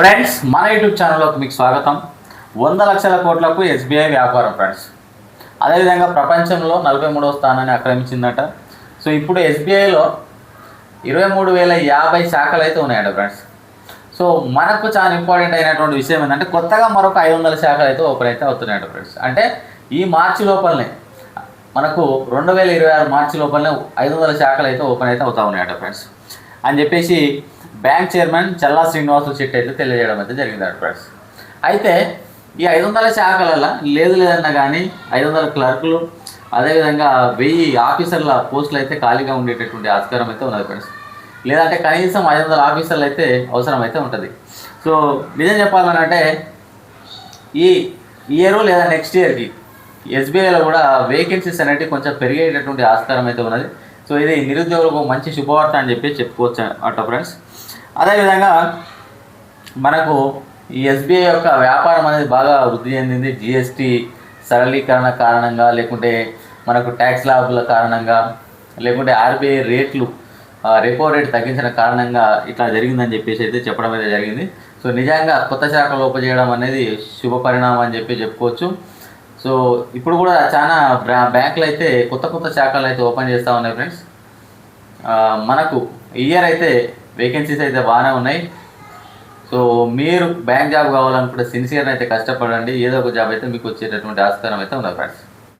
Friends మన YouTube ఛానల్లోకి మీకు స్వాగతం. వంద లక్షల కోట్లకు ఎస్బీఐ వ్యాపారం ఫ్రెండ్స్ అదేవిధంగా ప్రపంచంలో నలభై మూడవ స్థానాన్ని ఆక్రమించిందట. సో ఇప్పుడు ఎస్బీఐలో ఇరవై మూడు వేల యాభై శాఖలు అయితే ఉన్నాయట ఫ్రెండ్స్ సో మనకు చాలా ఇంపార్టెంట్ అయినటువంటి విషయం ఏంటంటే కొత్తగా మరొక ఐదు వందల శాఖలు అయితే ఓపెన్ అయితే అవుతున్నాయట ఫ్రెండ్స్ అంటే ఈ మార్చి లోపలనే మనకు రెండు వేల ఇరవై ఆరు మార్చి లోపలనే ఐదు వందల శాఖలు అయితే ఓపెన్ అయితే అవుతా ఉన్నాయట ఫ్రెండ్స్ అని చెప్పేసి బ్యాంక్ చైర్మన్ చల్లా శ్రీనివాసులు చెట్టు అయితే తెలియజేయడం అయితే జరిగింది ఫ్రెండ్స్ అయితే ఈ ఐదు వందల శాఖలలో లేదు లేదన్నా కానీ ఐదు వందల క్లర్కులు అదేవిధంగా వెయ్యి ఆఫీసర్ల పోస్టులు అయితే ఖాళీగా ఉండేటటువంటి ఆస్కారం అయితే ఉన్నది ఫ్రెండ్స్. లేదంటే కనీసం ఐదు వందల ఆఫీసర్లు అయితే అవసరం అయితే ఉంటుంది. సో నిజం చెప్పాలనంటే ఈ ఇయర్ లేదా నెక్స్ట్ ఇయర్కి ఎస్బీఐలో కూడా వేకెన్సీస్ అనేవి కొంచెం పెరిగేటటువంటి ఆస్కారం అయితే ఉన్నది. సో ఇది నిరుద్యోగులకు మంచి శుభవార్త అని చెప్పి చెప్పుకోవచ్చు అట ఫ్రెండ్స్. అదేవిధంగా మనకు ఈ ఎస్బీఐ యొక్క వ్యాపారం అనేది బాగా వృద్ధి చెందింది. జిఎస్టీ సరళీకరణ కారణంగా లేకుంటే మనకు ట్యాక్స్ లాభుల కారణంగా లేకుంటే ఆర్బీఐ రేట్లు రెపో రేట్ తగ్గించిన కారణంగా ఇట్లా జరిగిందని చెప్పేసి అయితే చెప్పడం అయితే జరిగింది. సో నిజంగా కొత్త శాఖలు ఓపెన్ చేయడం అనేది శుభ పరిణామం అని చెప్పి చెప్పుకోవచ్చు. సో ఇప్పుడు కూడా చాలా బ్రా బ్యాంకులు అయితే కొత్త కొత్త శాఖలు అయితే ఓపెన్ చేస్తూ ఉన్నాయి ఫ్రెండ్స్. మనకు ఇయర్ అయితే వేకెన్సీస్ అయితే బాగానే ఉన్నాయి. సో మీరు బ్యాంక్ జాబ్ కావాలనుకుంటే సిన్సియర్ అయితే కష్టపడండి. ఏదో ఒక జాబ్ అయితే మీకు వచ్చేటటువంటి ఆస్కారం అయితే ఉన్నది ఫ్రెండ్స్